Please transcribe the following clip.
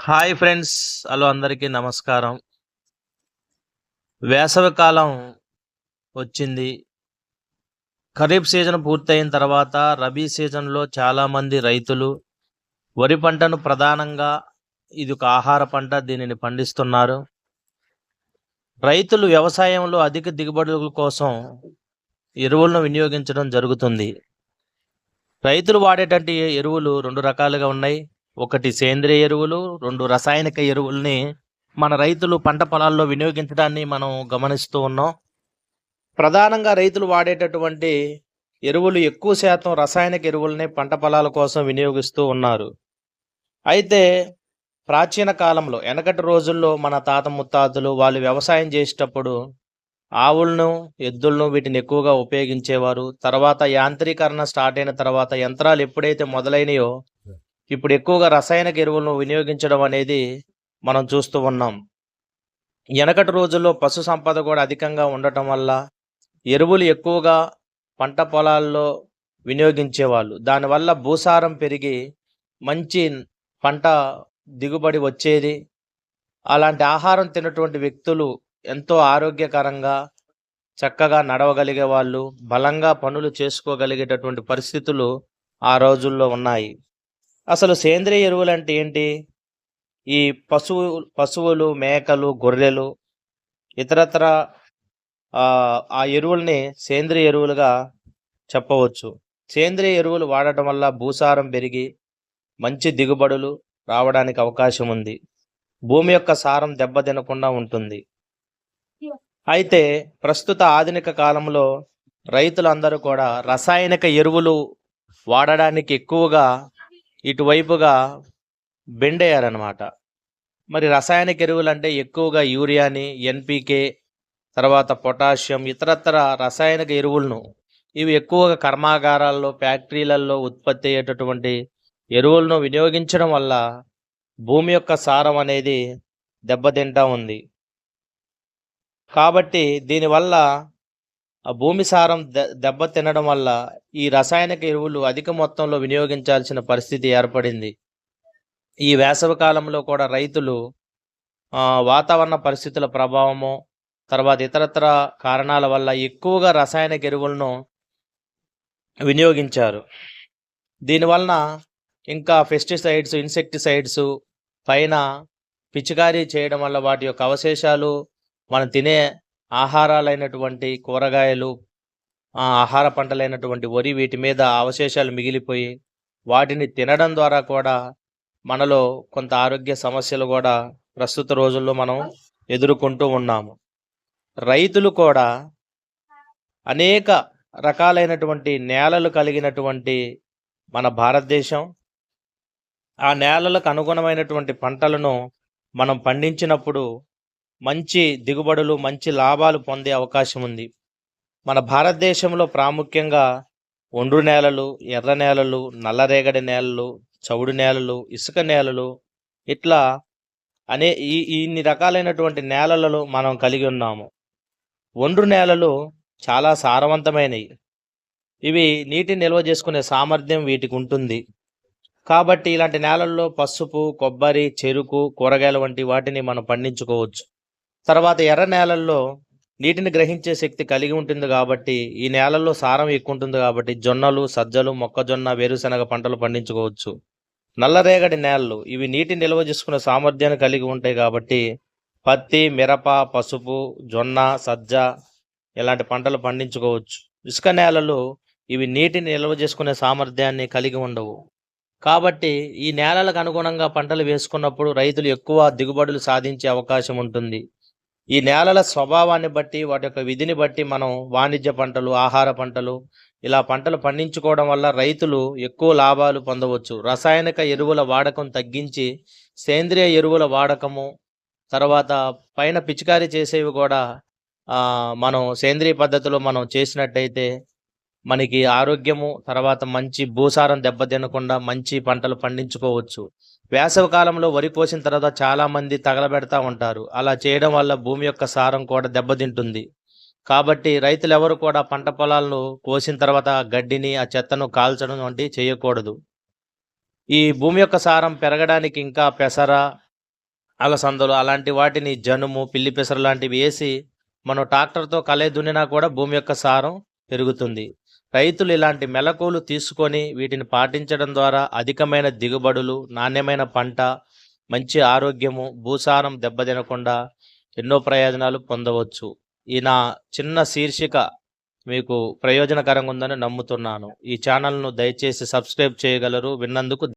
Hi friends hello అందరికీ నమస్కారం. వేసవికాలం వచ్చింది. ఖరీఫ్ సీజన్ పూర్తయిన తర్వాత రబీ సీజన్లో చాలామంది రైతులు వరి పంటను ప్రధానంగా ఇది ఒక ఆహార పంట దీనిని పండిస్తున్నారు. రైతులు వ్యవసాయంలో అధిక దిగుబడుల కోసం ఎరువులను వినియోగించడం జరుగుతుంది. రైతులు వాడేటువంటి ఎరువులు రెండు రకాలుగా ఉన్నాయి. ఒకటి సేంద్రియ ఎరువులు రెండు రసాయనిక ఎరువుల్ని మన రైతులు పంట పొలాల్లో వినియోగించడాన్ని మనం గమనిస్తూ ఉన్నాం. ప్రధానంగా రైతులు వాడేటటువంటి ఎరువులు ఎక్కువ శాతం రసాయనిక ఎరువులనే పంట పొలాల కోసం వినియోగిస్తూ ఉన్నారు. అయితే ప్రాచీన కాలంలో వెనకటి రోజుల్లో మన తాత ముత్తాతలు వాళ్ళు వ్యవసాయం చేసేటప్పుడు ఆవులను ఎద్దులను వీటిని ఎక్కువగా ఉపయోగించేవారు. తర్వాత యాంత్రీకరణ స్టార్ట్ అయిన తర్వాత యంత్రాలు ఎప్పుడైతే మొదలైనయో ఇప్పుడు ఎక్కువగా రసాయనిక ఎరువులను వినియోగించడం అనేది మనం చూస్తూ ఉన్నాం. వెనకటి రోజుల్లో పశు సంపద కూడా అధికంగా ఉండటం వల్ల ఎరువులు ఎక్కువగా పంట పొలాల్లో వినియోగించేవాళ్ళు. దానివల్ల భూసారం పెరిగి మంచి పంట దిగుబడి వచ్చేది. అలాంటి ఆహారం తిన్నటువంటి వ్యక్తులు ఎంతో ఆరోగ్యకరంగా చక్కగా నడవగలిగే వాళ్ళు బలంగా పనులు చేసుకోగలిగేటటువంటి పరిస్థితులు ఆ రోజుల్లో ఉన్నాయి. అసలు సేంద్రియ ఎరువులు అంటే ఏంటి? ఈ పశువు పశువులు మేకలు గొర్రెలు ఇతరత్ర ఆ, ఎరువుల్ని సేంద్రియ ఎరువులుగా చెప్పవచ్చు. సేంద్రియ ఎరువులు వాడటం వల్ల భూసారం పెరిగి మంచి దిగుబడులు రావడానికి అవకాశం ఉంది. భూమి యొక్క సారం దెబ్బతినకుండా ఉంటుంది. అయితే ప్రస్తుత ఆధునిక కాలంలో రైతులందరూ కూడా రసాయనిక ఎరువులు వాడడానికి ఎక్కువగా ఇటువైపుగా బెండ్ అయ్యారనమాట మరి రసాయనిక ఎరువులు అంటే ఎక్కువగా యూరియాని ఎన్పికే తర్వాత పొటాషియం ఇతరత్ర రసాయనిక ఎరువులను ఇవి ఎక్కువగా కర్మాగారాల్లో ఫ్యాక్టరీలలో ఉత్పత్తి అయ్యేటటువంటి ఎరువులను వినియోగించడం వల్ల భూమి యొక్క సారం అనేది దెబ్బతింటా ఉంది. కాబట్టి దీనివల్ల భూమి సారం దెబ్బ తినడం వల్ల ఈ రసాయనిక ఎరువులు అధిక మొత్తంలో వినియోగించాల్సిన పరిస్థితి ఏర్పడింది. ఈ వేసవి కాలంలో కూడా రైతులు వాతావరణ పరిస్థితుల ప్రభావము తర్వాత ఇతరత్ర కారణాల వల్ల ఎక్కువగా రసాయనిక ఎరువులను వినియోగించారు. దీనివలన ఇంకా పెస్టిసైడ్స్ ఇన్సెక్టిసైడ్స్ పైన పిచికారీ చేయడం వల్ల వాటి యొక్క అవశేషాలు మనం తినే ఆహారాలైనటువంటి కూరగాయలు ఆహార పంటలైనటువంటి వరి వీటి మీద అవశేషాలు మిగిలిపోయి వాటిని తినడం ద్వారా కూడా మనలో కొంత ఆరోగ్య సమస్యలు కూడా ప్రస్తుత రోజుల్లో మనం ఎదుర్కొంటూ ఉన్నాము. రైతులు కూడా అనేక రకాలైనటువంటి నేలలు కలిగినటువంటి మన భారతదేశం ఆ నేలలకు అనుగుణమైనటువంటి పంటలను మనం పండించినప్పుడు మంచి దిగుబడులు మంచి లాభాలు పొందే అవకాశం ఉంది. మన భారతదేశంలో ప్రాముఖ్యంగా ఒండ్రు నేలలు ఎర్ర నేలలు నల్లరేగడి నేలలు చవుడు నేలలు ఇసుక నేలలు ఇట్లా అనే ఈ ఇన్ని రకాలైనటువంటి నేలలలో మనం కలిగి ఉన్నాము. ఒండ్రు నేలలు చాలా సారవంతమైనవి ఇవి నీటిని నిల్వ చేసుకునే సామర్థ్యం వీటికి ఉంటుంది. కాబట్టి ఇలాంటి నేలల్లో పసుపు కొబ్బరి చెరుకు కూరగాయలు వంటి వాటిని మనం పండించుకోవచ్చు. తర్వాత ఎర్ర నేలల్లో నీటిని గ్రహించే శక్తి కలిగి ఉంటుంది కాబట్టి ఈ నేలల్లో సారం ఎక్కువ ఉంటుంది కాబట్టి జొన్నలు సజ్జలు మొక్కజొన్న వేరుశనగ పంటలు పండించుకోవచ్చు. నల్లరేగడి నేలలు ఇవి నీటి నిల్వ చేసుకునే సామర్థ్యాన్ని కలిగి ఉంటాయి కాబట్టి పత్తి మిరప పసుపు జొన్న సజ్జ ఇలాంటి పంటలు పండించుకోవచ్చు. ఇసుక నేలలు ఇవి నీటిని నిల్వ చేసుకునే సామర్థ్యాన్ని కలిగి ఉండవు. కాబట్టి ఈ నేలలకు అనుగుణంగా పంటలు వేసుకున్నప్పుడు రైతులు ఎక్కువ దిగుబడులు సాధించే అవకాశం ఉంటుంది. ఈ నేలల స్వభావాన్ని బట్టి వాటి యొక్క విధిని బట్టి మనం వాణిజ్య పంటలు ఆహార పంటలు ఇలా పంటలు పండించుకోవడం వల్ల రైతులు ఎక్కువ లాభాలు పొందవచ్చు. రసాయనిక ఎరువుల వాడకం తగ్గించి సేంద్రియ ఎరువుల వాడకము తర్వాత పైన పిచికారీ చేసేవి కూడా మనం సేంద్రియ పద్ధతిలో మనం చేసినట్టయితే మనకి ఆరోగ్యము తర్వాత మంచి భూసారం దెబ్బతినకుండా మంచి పంటలు పండించుకోవచ్చు. వేసవి కాలంలో వరి కోసిన తర్వాత చాలామంది తగలబెడతా ఉంటారు. అలా చేయడం వల్ల భూమి యొక్క సారం కూడా దెబ్బతింటుంది కాబట్టి రైతులు ఎవరు కూడా పంట పొలాలను కోసిన తర్వాత గడ్డిని ఆ చెత్తను కాల్చడం వంటివి చేయకూడదు. ఈ భూమి యొక్క సారం పెరగడానికి ఇంకా పెసర అలసందలు అలాంటి వాటిని జనుము పిల్లి పెసర లాంటివి వేసి మనం ట్రాక్టర్తో కలే దున్నినా కూడా భూమి యొక్క సారం పెరుగుతుంది. రైతులు ఇలాంటి మెలకువలు తీసుకొని వీటిని పాటించడం ద్వారా అధికమైన దిగుబడులు నాణ్యమైన పంట మంచి ఆరోగ్యము భూసారం దెబ్బతినకుండా ఎన్నో ప్రయోజనాలు పొందవచ్చు. ఈ నా చిన్న శీర్షిక మీకు ప్రయోజనకరంగా ఉందని నమ్ముతున్నాను. ఈ ఛానల్ను దయచేసి సబ్స్క్రైబ్ చేయగలరు. విన్నందుకు